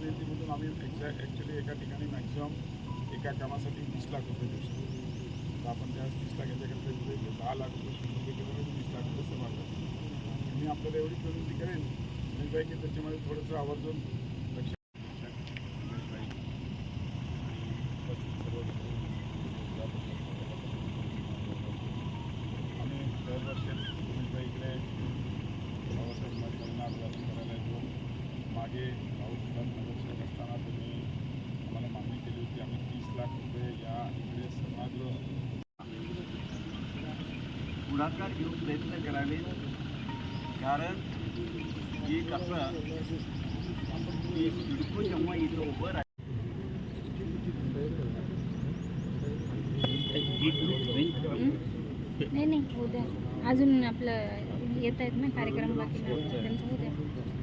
निधीमधून आम्ही एक्झॅ ॲक्च्युली एका ठिकाणी मॅक्झिमम एका कामासाठी वीस लाख रुपये देऊ शकतो. तर आपण त्या तीस लाख याच्याकडे दहा लाख रुपये शंभर रुपये केलं वीस लाख रुपये समाजात मी आपल्याला एवढी विनंती करेन मी की त्याच्यामध्ये थोडंसं आवर्जून लक्ष आम्ही दरवर्षी इकडे बाबासाहेब करायला येतो. मागे विधान नगरसेवक असताना तुम्ही आम्हाला मागणी केली होती आम्ही तीस लाख रुपये या इकडे समाजगृह पुढाकार घेऊन प्रयत्न करावे कारण की कसं की सिडको जेव्हा इथं उभं राहील नाही नाही उद्या अजून आपलं येत आहेत ना कार्यक्रम बाकी